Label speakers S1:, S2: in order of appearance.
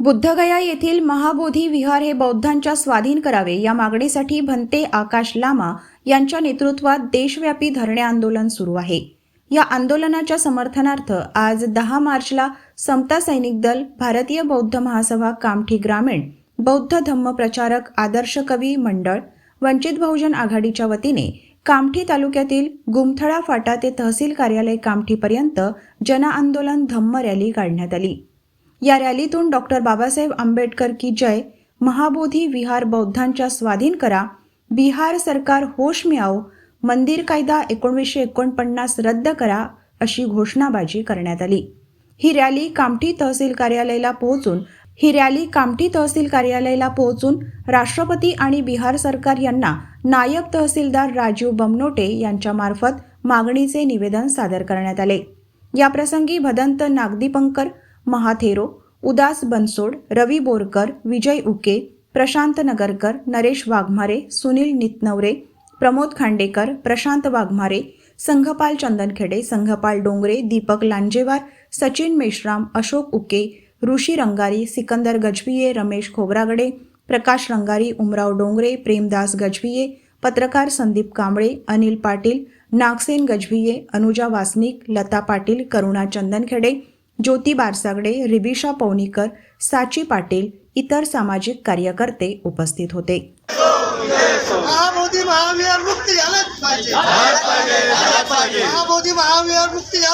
S1: बुद्धगया येथील महाबोधी विहार हे बौद्धांच्या स्वाधीन करावे या मागणीसाठी भंते आकाश लामा यांच्या नेतृत्वात देशव्यापी धरणे आंदोलन सुरू आहे. या आंदोलनाच्या समर्थनार्थ आज दहा मार्चला समता सैनिक दल भारतीय बौद्ध महासभा कामठी ग्रामीण बौद्ध धम्म प्रचारक आदर्श कवी मंडळ वंचित बहुजन आघाडीच्या वतीने कामठी तालुक्यातील गुमथळा फाटा ते तहसील कार्यालय कामठीपर्यंत जनआंदोलन धम्म रॅली काढण्यात आली. या रॅलीतून डॉक्टर बाबासाहेब आंबेडकर की जय महाबोधी विहार बौद्धांच्या स्वाधीन करा बिहार सरकार होश में आओ मंदिर कायदा एकोणीसशे एकोणपन्नास रद्द करा अशी घोषणाबाजी करण्यात आली. ही रॅली कामठी तहसील कार्यालयाला पोहोचून ही रॅली कामठी तहसील कार्यालयाला पोहोचून राष्ट्रपती आणि बिहार सरकार यांना नायब तहसीलदार राजीव बमनोटे यांच्यामार्फत मागणीचे निवेदन सादर करण्यात आले. याप्रसंगी भदंत नागदीपंकर महाथेरो उदास बनसोड रवी बोरकर विजय उके प्रशांत नगरकर नरेश वाघमारे सुनील नितनवरे प्रमोद खांडेकर प्रशांत वाघमारे संघपाल चंदनखेडे संघपाल डोंगरे दीपक लांजेवार सचिन मेश्राम अशोक उके ऋषि रंगारी सिकंदर गजबीए रमेश खोबरागड़े प्रकाश रंगारी उमराव डोंगरे प्रेमदास गजबीए पत्रकार संदीप कंबड़े अनिल पाटील नागसेन गजबीए अनुजा वासनिक लता पाटिल करुणा चंदनखेडे ज्योति बारसागडे रिबिशा पवनीकर साची पाटील इतर सामाजिक कार्यकर्ते उपस्थित होते
S2: मोदी महाविहार मुक्ती झालंच